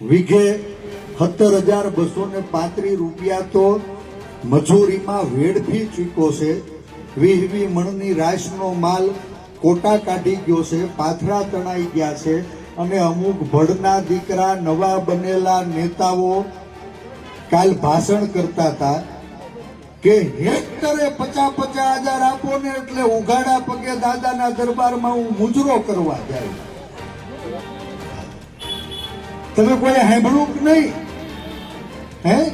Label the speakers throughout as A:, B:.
A: વીઘે સત્તર હજાર બસો ને પાંત્રીસ રૂપિયા તો મજૂરીમાં વેડફી ચૂક્યો છે. વીહ વી મણની રાશનો માલ કોટા કાઢી ગયો છે, પાથરા તણાઈ ગયા છે અને અમુક ભડના દીકરા, નવા બનેલા નેતાઓ કાલ ભાષણ કરતા હતા કે હેક્ટરે પચાસ પચાસ હજાર આપો ને એટલે ઉઘાડા પગે દાદાના દરબારમાં હું મુજરો કરવા જાય. તમે કોઈ સાંભળ્યું નહીં? હે?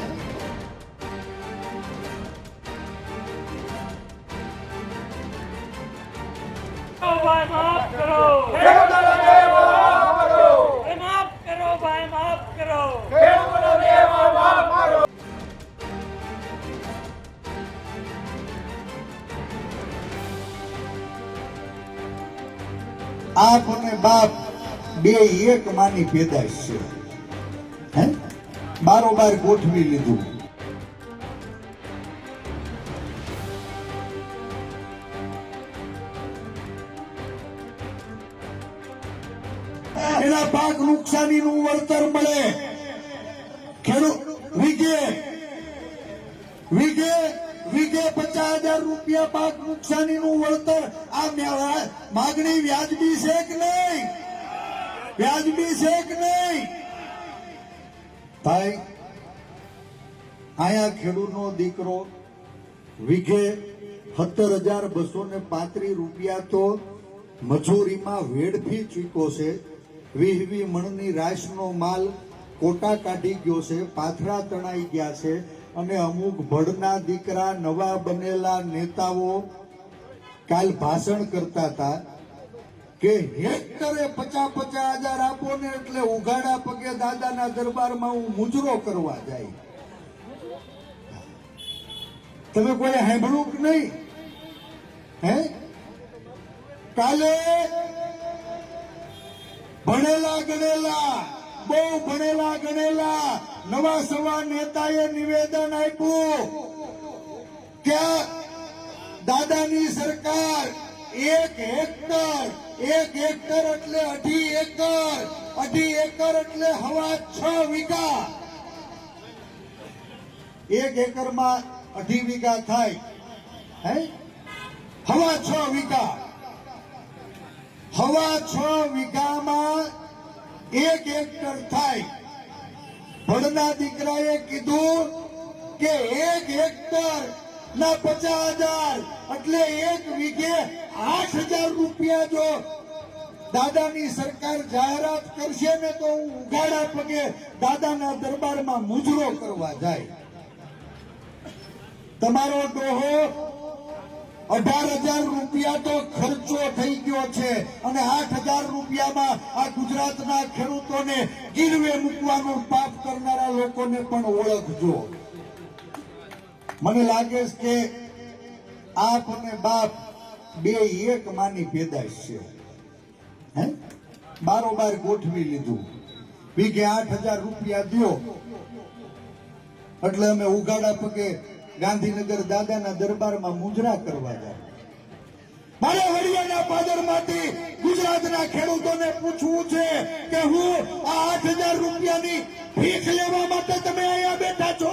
A: આપ અને બાપ બે એક માની પેદાશ છે? બારોબાર ગોઠવી લીધું. એના પાક નુકસાનીનું વળતર મળે. ખેડૂત વીઘે વીઘે વીઘે પચાસ હજાર રૂપિયા પાક નુકસાનીનું વળતર. આ માગણી વ્યાજબી છે કે નહીં? વ્યાજબી છે કે નહીં? ભાઈ અહીંયા ખેડૂતનો દીકરો વીઘે સત્તર હજાર બસો ને પાંત્રીસ રૂપિયા તો મજૂરીમાં વેડફી ચૂક્યો છે. વીહ વી મણની રાશનો માલ કોટા કાઢી ગયો છે, પાથરા તણાઈ ગયા છે અને અમુક ભડના દીકરા નવા બનેલા નેતાઓ કાલ ભાષણ કરતા હતા. કે હેક્ટરે પચાસ પચાસ હજાર આપો ને એટલે ઉઘાડા પગે દાદાના દરબારમાં હું મુજરો કરવા જાય. તમે કોઈ સાંભળ્યું નહીં? હે? કાલે ભણેલા ગણેલા, બહુ ભણેલા ગણેલા, નવા સવા નેતાએ નિવેદન આપ્યું કે દાદાની સરકાર એક હેક્ટર એક એકર એટલે અઢી એકર અઢી એકર એટલે હવા છ વીઘા. એક એકરમાં અઢી વીઘા થાય, હે? હવા છ વીઘા. હવા છ વીઘામાં એક એકર થાય. ભણના દીકરાએ કીધું કે એક હેક્ટર ના પચાસ હજાર, એટલે એક વીઘે આઠ હજાર રૂપિયા જો દાદાની સરકાર જાહેરાત કરશે ને તો હું ઉઘાડા પગે દાદાના દરબારમાં મુજરો કરવા જાય. તમારો ડોહો અઢાર હજાર રૂપિયા તો ખર્ચો થઈ ગયો છે અને આઠ હજાર રૂપિયામાં આ ગુજરાતના ખેડૂતોને ગીરવે મૂકવાનું પાપ કરનારા લોકોને પણ ઓળખજો. મને લાગે છે કે આપ અને બાપ બે એક માની પેદાશ છે. હે? બારોબાર ગોઠવી લીધું. વીઘે આઠ હજાર રૂપિયા દો એટલે અમે ઉગાડા પગે ગાંધીનગર દાદાના દરબારમાં મુજરા કરવા જાય મારે હરિયાણા પાદરમાંથી ગુજરાતના ખેડૂતોને પૂછવું છે કે હું આ આઠ હજાર રૂપિયાની ભીખ લેવા માટે તમે અહીંયા બેઠા છો?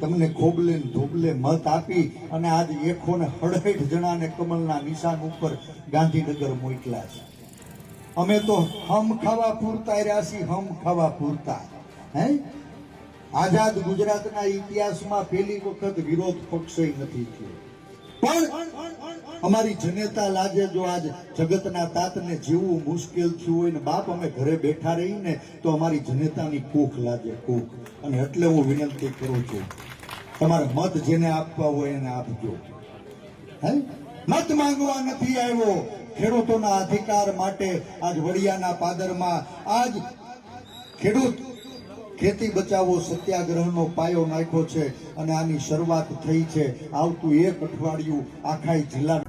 A: તમને ખોબલે ધોબલે મત આપી અને આજ એકસો ને હડહેઠ જણાને કમલના નિશાન ઉપર ગાંધીનગર મોકલા છે. અમે તો હમ ખાવા પૂરતા રહ્યા છીએ, હમ ખાવા પૂરતા. હે? આઝાદ ગુજરાતના ઇતિહાસમાં પહેલી વખત વિરોધ પક્ષ નથી થયો. પણ અમારી જનેતા લાજે જો આજ જગતના તાતને જીવવું મુશ્કેલ થયું હોય ને બાપ અમે ઘરે બેઠા રહીને તો અમારી જનેતાની કૂખ લાગે કૂખ અને એટલે હું વિનંતી કરું છું, તમારે મત જેને આપવા હોય એને આપજો. હે? મત માંગવા નથી આવ્યો. ખેડૂતોના અધિકાર માટે આજ વડિયાના પાદરમાં આજ ખેડૂત ખેતી બચાવો સત્યાગ્રહનો પાયો નાખ્યો છે અને આની શરૂઆત થઈ છે આવતું એક અઠવાડિયું આખા જિલ્લા